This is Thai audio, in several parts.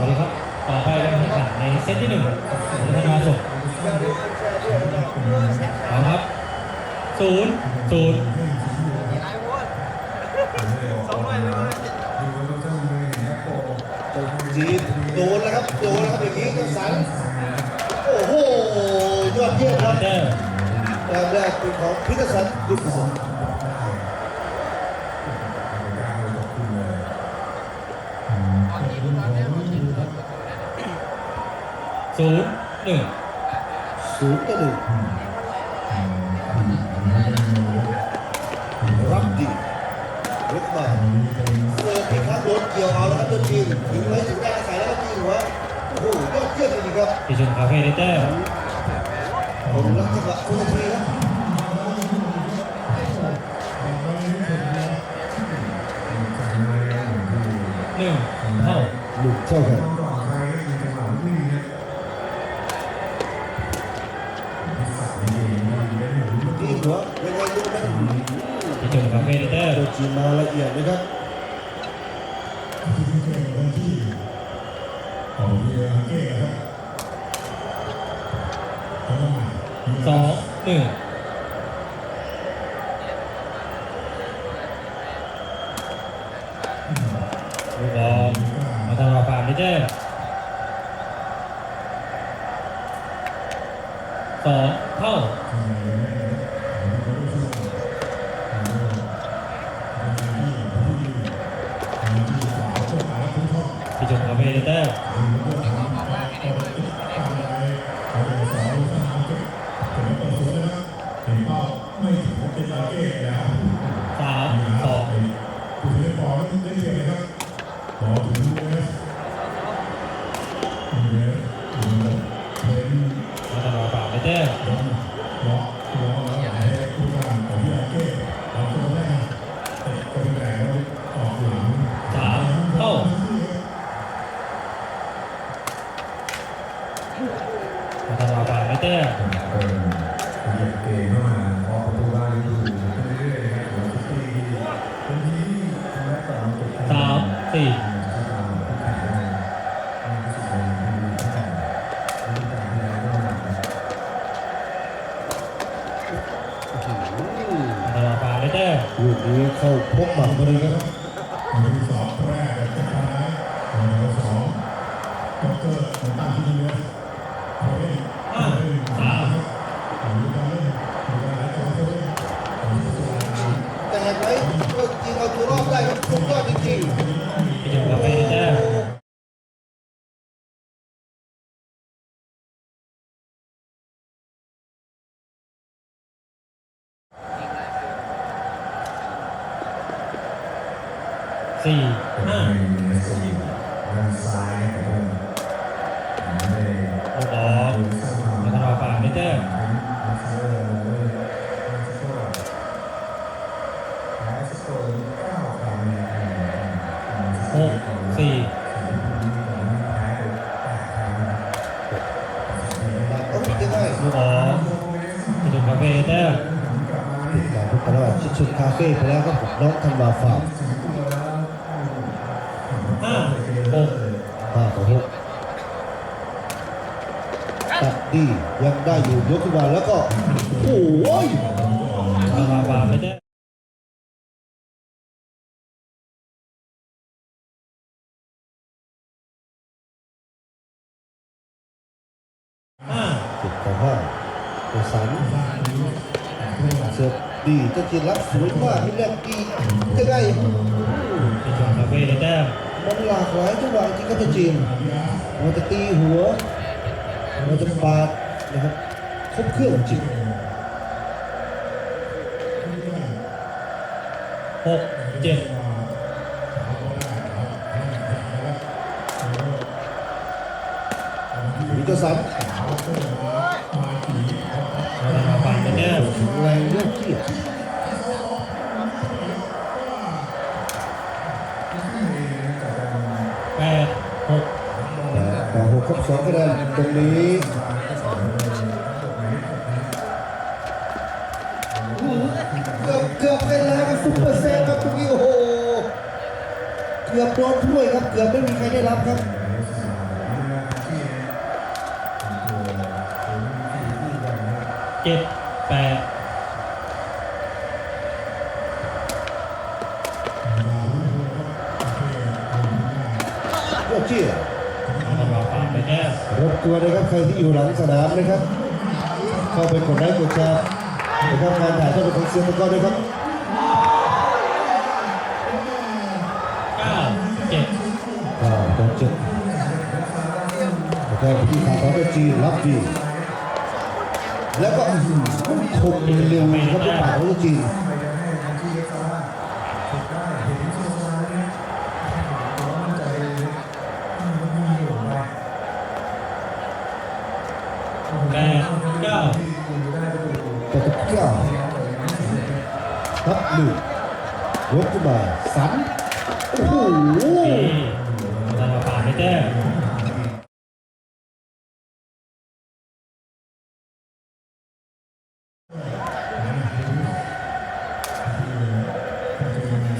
วัสดีครับ ต่อไปเป็นการแข่งขันในเซตที่หนึ่งธนาสุขเอาครับศูนย์ศูนย์จีนโดนแล้วครับ โดนแล้วครับอย่างนี้ก็สันโอ้โห ยอดเยี่ยมครับเตอร์แต้มแรกเป็นของพิทสันดิฟสัน ศูนย์หนึ่งศูนย์ต่อหนึ่งรับดีเล็กมาเสิร์ฟอีกครั้งโดนเกี่ยวเอาแล้วครับโดนจีนถึงไหมถึงได้อาศัยแล้วก็จีนหัวโอ้โหยอดเยี่ยมจริงๆครับพิชนคาเฟ่ได้แต้มผมรักจังหวะคุณทีครับหนึ่งเท่าหลุดเท่ากัน พิชนคาเฟ่ได้แต้มโดนจีนมาละเอียดนะครับสองหนึ่งลูกบอลมาทำเราฟาร์มได้แต้มสองเท่าพิชนคาเฟ่ได้แต้มสามสองมา ท ห้าสามแต่ไหมก็จริงเอาตัวรอดได้ครับสุดยอดจริงพิจารณาไปได้แต้มสี่ หกสี่ๆเอาผิดยังไงลูกบอลพิจารณาไปได้แต้มติดตามพบกันว่าชิดชุดคาเฟ่ไปแล้วครับผมน้องธันวาฟาร์มห้าหกห้าต่อหกตัดดียังได้อยู่ยกขึ้นมาแล้วก็ โอ้ย เสิร์ฟดีเจ้าจีรับสวยมากที่แรกดีจะได้พิจารณาไปได้แต้มมันหลากหลายจังหวะจริงครับเจ้าจีนมันจะตีหัวมันจะปาดนะครับครบเครื่องจริงหกเจ็ดมีเจ้าสัน แรงเลือเกียแปดหกแต่หกครบสองคะแนนตรงนี้เกือบเกือบไปแล้วกับซุปเปอร์เซฟครับตรงนี้โอ้โหเกือบโดถ้วยครับเกือบไม่มีใครได้รับครับเจ็ด กวนนะครับใครที่อยู่หลังสนามนะครับ เข้าไปกดไลค์กดแชร์นะครับการถ่ายทอดของเซียนตะกร้อด้วยครับเก้าเจ็ดอ่าต่อเจ็ดแล้วก็ที่ขาของจีนรับดีแล้วก็อื้อหือคมเร็วครับที่ปากของจีน ยกขึ้นมาสันโอ้โหสี่นำมาฝากไปแต้ม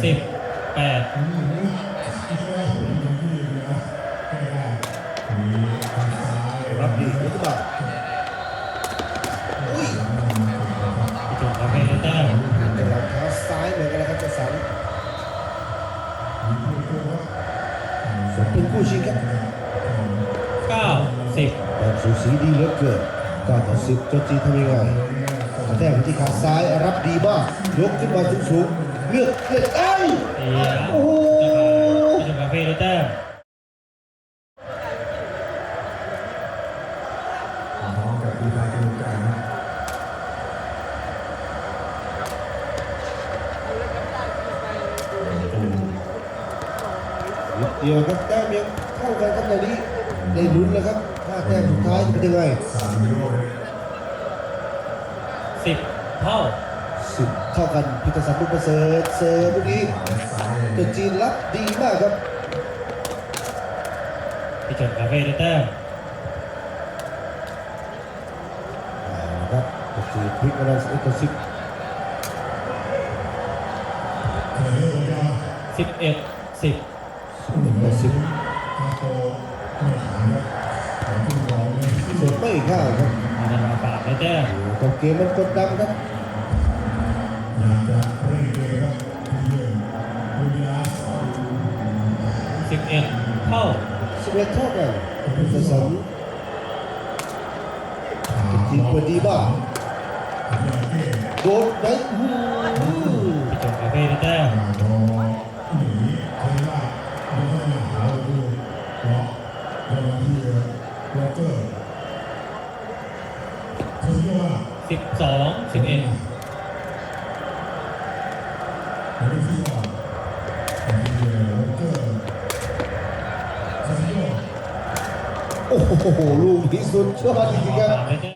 สิบแปด คู่ชิงครับเก้าสิบแบบสูสีดีเหลือเกินก้าต่อสิบเจ้าจีนทำยังไงกระแทกไปที่ขาซ้ายรับดีมากยกขึ้นมาสูงๆเลือกเลือกเอ้ยเสียโอ้โหพี่จุ๋มคาเฟ่ได้แต้มพร้อมกับทีมงานกรรมการนะนิดเดียวครับแต้มยังเท่ากันครับตอนนี้ได้ลุ้นแล้วครับถ้าแต้มสุดท้ายจะเป็นยังไงสามโลกสิบเท่าสิบเท่ากันพิทศักดิ์ลูกประเสริฐเซอร์พวกนี้ซ้ายเจ้าจีนรับดีมากครับพี่จุ๋มคาเฟ่ได้แต้มเอาละครับเจ้าจีนพลิกมาแล้วสิบเอ็ดต่อสิบสิบเอ็ดสิบ แต้มโอ้โหเกมมันกดดันครับอยากจะเร่งเกมครับที่เรื่องกยาสองสิบเอ็ดเท่าสิบเอ็ดเท่ากันพิทศักดิ์เจ้าจีนเปิดดีบ้างโดนไปอื้อหือพี่จุ๋มคาเฟ่ได้แต้ม สิบสองสิบเอ็ดโอ้โห ลูกที่สุดยอดจริงๆครับ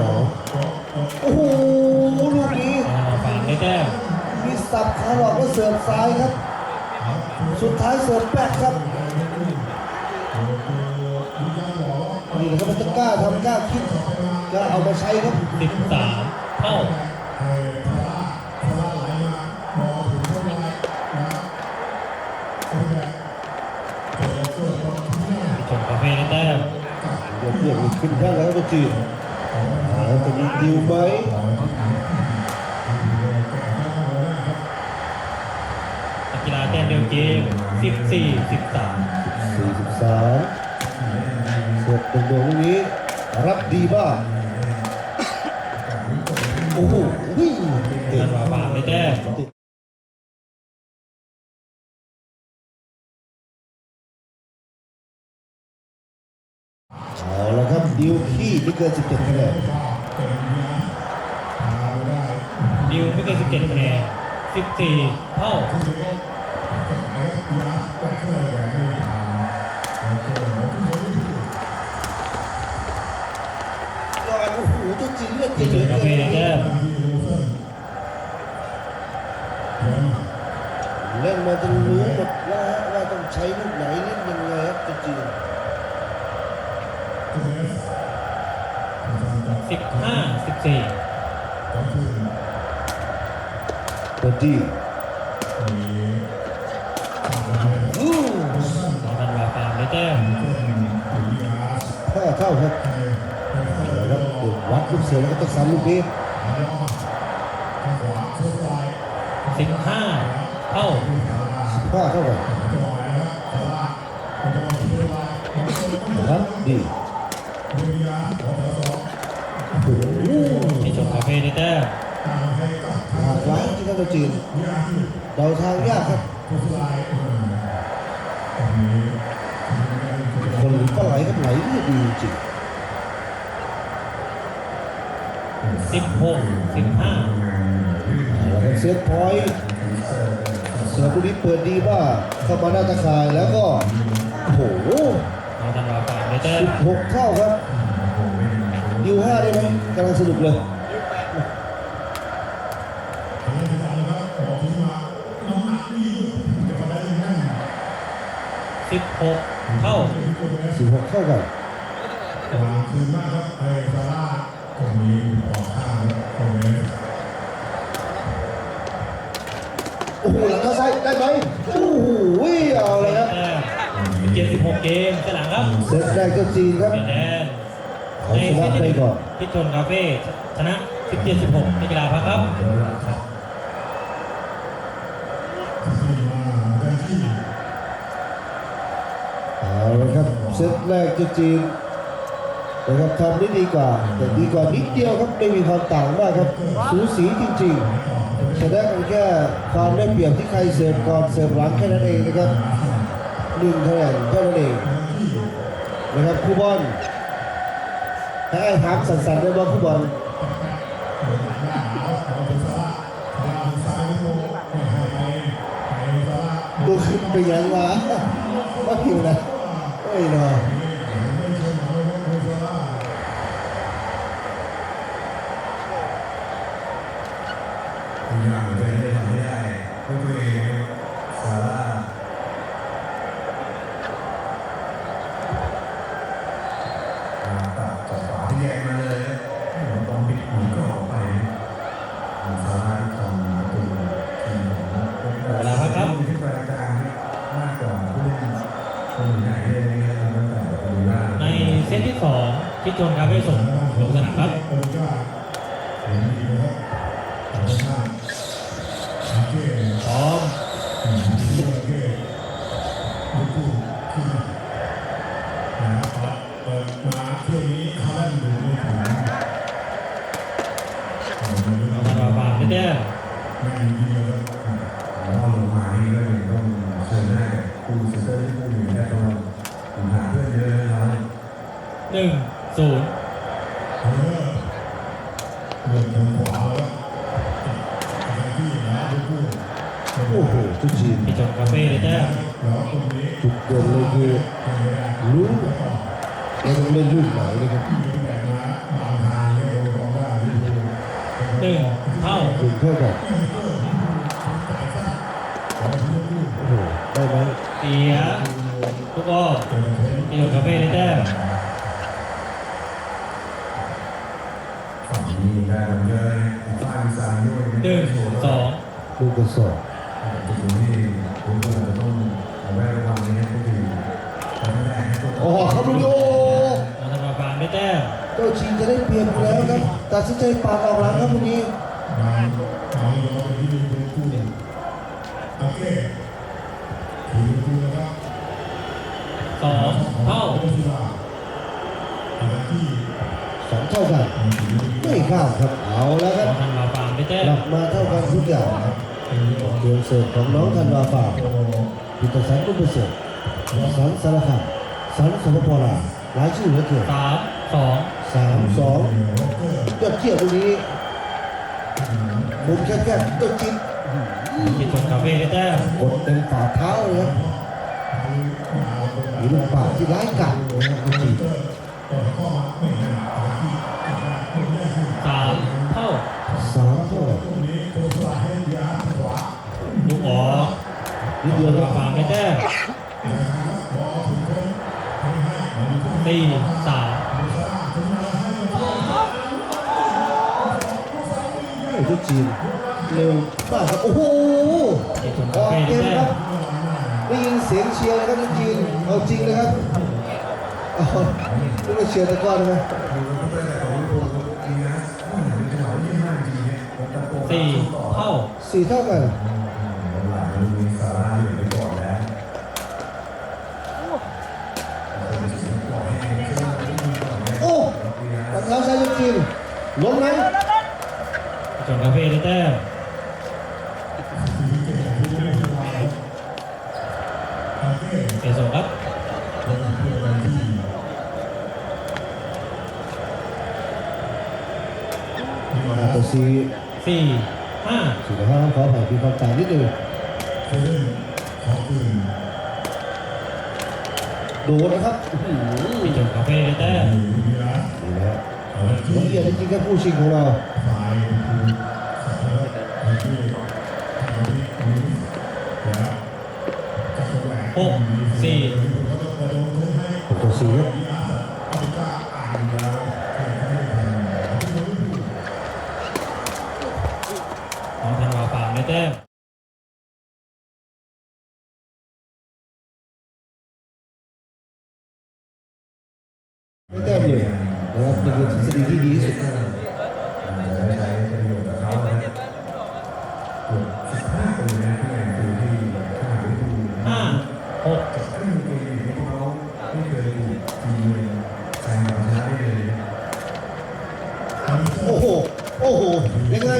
โอ้โหลูกนี้นำมาฝากได้แต้มมีสับขาหลอกแล้วเสิร์ฟซ้ายครับ สุดท้ายเสิร์ฟแป๊กครับนี่แหละครับมันจะกล้าทำกล้าคิดกล้าเอามาใช้ครับสิบสามเท่าพี่จุ๋มคาเฟ่ได้แต้มเดี๋ยวเพื่อนขึ้นแค่แล้วก็จีน แล้วจะมีดิวไหมนักกีฬาแต้มเดียวเกมสิบสี่สิบสามสี่สิบสามเสิร์ฟตรงๆลูกนี้ รับดีบ้างโอ้โหวิ่งเตะนำมาฝากได้แต้มเอาละครับดิวขี้ไม่เกิน17คะแนน 17คะแนน14 เท่าลอยหูตุจิงเลือดจริเลืเบล่นมาจนรู้หมดแล้วว่าต้องใช้ลูกไหนเล่นยังไงครับตัวจริง15 14 บสี่เปิดดีอืมน้องธันวาฟาร์มได้แต้มห้าเท่าครับเอาละครับเดี๋ยววัดลูกเสือแล้วก็ต้องซ้ำลูกนี้สิบห้าเท่าห้าเท่ากันครับดีโอ้โหพี่ชนกาแฟได้แต้ม หากล้างที่ครับตัวจริงเดาทางยากครับคนหรือปลาไหลครับไหลเลือดดีจริงสิบหกสิบห้าแล้วก็เซตพอยต์เสือผู้นี้เปิดดีมากเข้ามาหน้าตะข่ายแล้วก็โอ้โหน้องธันวาฟาร์มได้แต้ม16เท่าครับดิวห้าได้ไหมกำลังสนุกเลย สิบหกเท่า16เท่ากันวางคืนมากครับไอ้ซาร่าตรงนี้ออกข้างครับตรงนี้โอ้โหหลังเข้าซ้ายได้ไหมโอ้โหเอาเลยครับแต้มเจ็ดสิบหกเกมเสยหลังครับเซตแรกก็จีนครับเป็นแดนเอาชนะไปก่อนพี่ชนคาเฟ่ชนะสิบเจ็ดสิบหกในกีฬาพักครับ เซตแรกก็จีนนะครับทำได้ดีกว่า แต่ดีกว่านิดเดียวครับไม่มีความต่างมากครับสูสีจริงๆชนะกันแค่ความได้เปรียบที่ใครเสิร์ฟก่อนเสิร์ฟหลังแค่นั้นเองนะครับหนึ่งคะแนนแค่นั้นเองนะครับคู่บอลถ้าไอ้ถามสั่นๆได้ว่างคู่บอลตัวขึ้นไปยังวะว่าผิวนะ โอ้ พี่ชนคาเฟ่ส่งลงสนามครับโอ้ก็เห็นดีนะครับขอบคุณมากโอเคพร้อมโอเคลูกคู่คือนะครับเปิดมาช่วงนี้เขาเล่นดูไม่ถึงน้องธันวาฟาร์มได้แต้มไม่ดีเดียวครับแล้วลงมานี่ก็ยังต้องเชิญได้คู่เซนเตอร์ที่คู่อยู่ได้ตลอดผมหาเพื่อนเยอะนะครับหนึ่ง ศูนย์เออเดินทางขวาแล้วไปที่นะลูกคู่โอ้โหทุกทีมพี่ชนคาเฟ่ได้แต้มแล้วตรงนี้จุดเด่นเลยคือรู้ว่าต้องเล่นลูกไหนนะครับหนึ่งเท่าถึงเท่ากันโอ้โหได้ไหมเสียทุกอ้อมพี่ชนคาเฟ่ได้แต้ม ลูกกระสอบจุดนี้ผมก็จะต้องเอาไว้ระวังนะครับก็คือทำให้ให้ตัวโอ้โหครับลูกโอ้น้องธันวาฟาร์มได้แต้มเจ้าชิงจะได้เปรียบอยู่แล้วครับตัดสินใจปาดออกหลังครับวันนี้บางบางย้อนไปที่ตัวคู่โอเคถือคู่นะครับสองเท่าที่ว่าขณะที่สองเท่ากันไม่ข้ามครับเอาแล้วคน้รัอบงธันวาฟาร์มได้แต้กมลับมาเท่ากันทุกอย่าง เกมเสิร์ฟของน้องธันวาฝากพิตสันกุประเสริฐสันสารคามสันสปปลาวหลายชื่อเหลือเกินสามสองสามสองยอดเยี่ยมตรงนี้มุมแคบๆตัวจินพิชนคาเฟ่ได้แต้มกดเต็มฝ่าเท้าเลยครับมีลูกปากที่ร้ายกาจนะครับ นิดเดียวครับฟางได้แต้มสี่สามโอ้ตัวจีนเร็วมากครับโอ้โหพิชนอคาอกเฟ่เกได้มแต้ครัมบได้ยินเสียงเชียร์เลยครับตัวจีนเอาจริงเลยครับเอาไม่ได้เชียร์ตะกร้อนไหมสี่เท่าสี่เท่ากัน โอ้รองเท้าชายตัวจีนล้มไหมพิชนคาเฟ่ได้แต้มเอส่งครับห้าต่อสี่สี่ห้าสี่ต่อห้าขออภัยมีความต่างนิด หนึงโดนนะครับอื้อหือพิชนคาเฟ่ได้แต้มนี่นะฮะละเอียดจริงๆครับผู้ชิงของเราหกสี่หกต่อสี่ครับ กโอ้โห โอ้โห ยังไง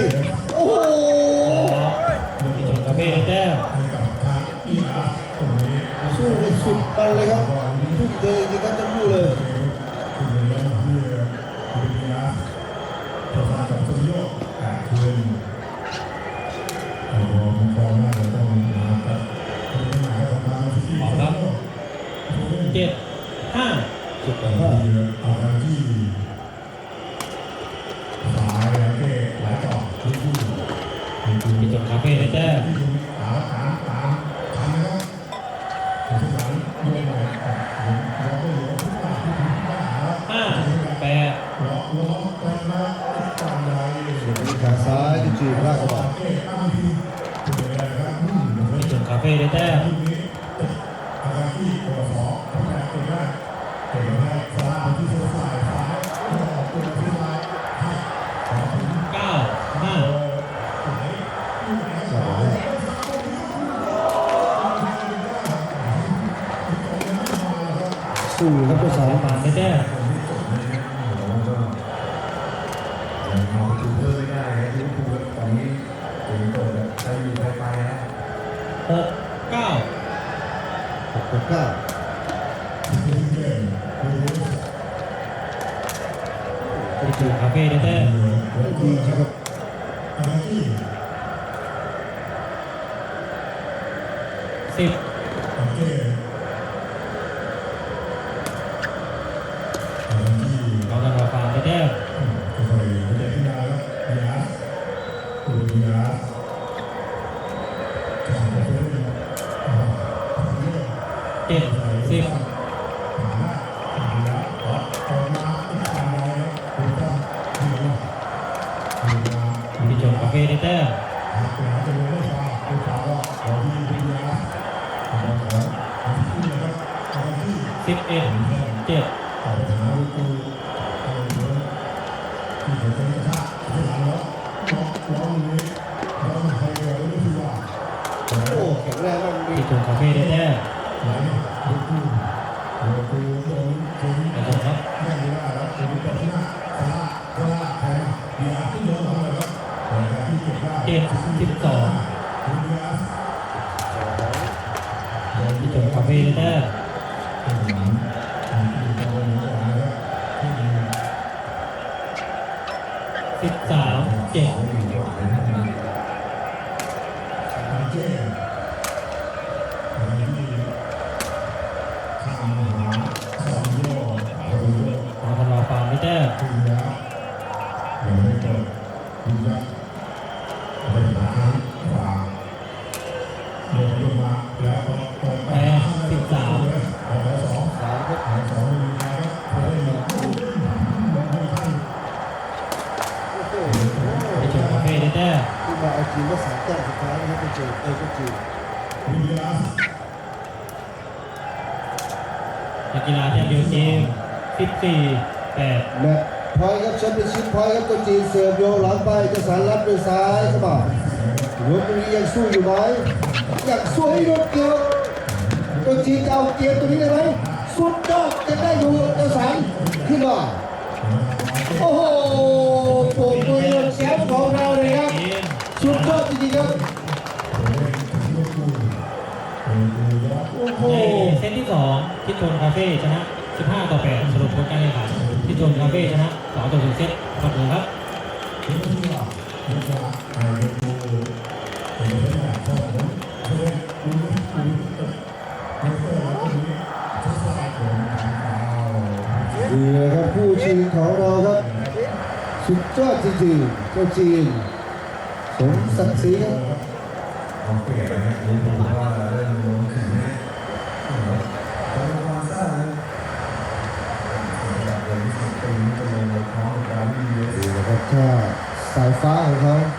หกต่อเก้ เอ็ดเจ็ดโอ้แข็งแรงมากดีพิชนคาเฟ่ได้แต้มกระครับเจ็ดสิบสองพิชนคาเฟ่ได้แต้ ม นักกีฬาแต้มเดียวเกมสิบสี่แปดแมตช์พอยครับแชมเปี้ยนชิพพอยครับตัวจีนเสิร์ฟโยหลังไปจะสารรับด้วยซ้ายเข้ามาลูกนี้ยังสู้อยู่ไหมอยังสู้ให้รถเกี่ยวตัวจีนจะเอาเกียร์ตัวนี้ได้ไหมสุดยอดจะได้อยู่เจ้าสารขึ้นมาโอ้โห โอ้โหในเซตที่สองทิศโจนคาเฟ่ชนะ 15 ต่อ 8 สรุปผลการแข่งขันทิศโจนคาเฟ่ชนะ 2 ต่อ1เซตขอบคุณครับนี่เลยครับผู้ชิงของเราครับ สุดยอดจริงๆเจ้าจีนสมศักดิ์ศรีครับะครับถ้าสายฟ้าของเขา ผมจะ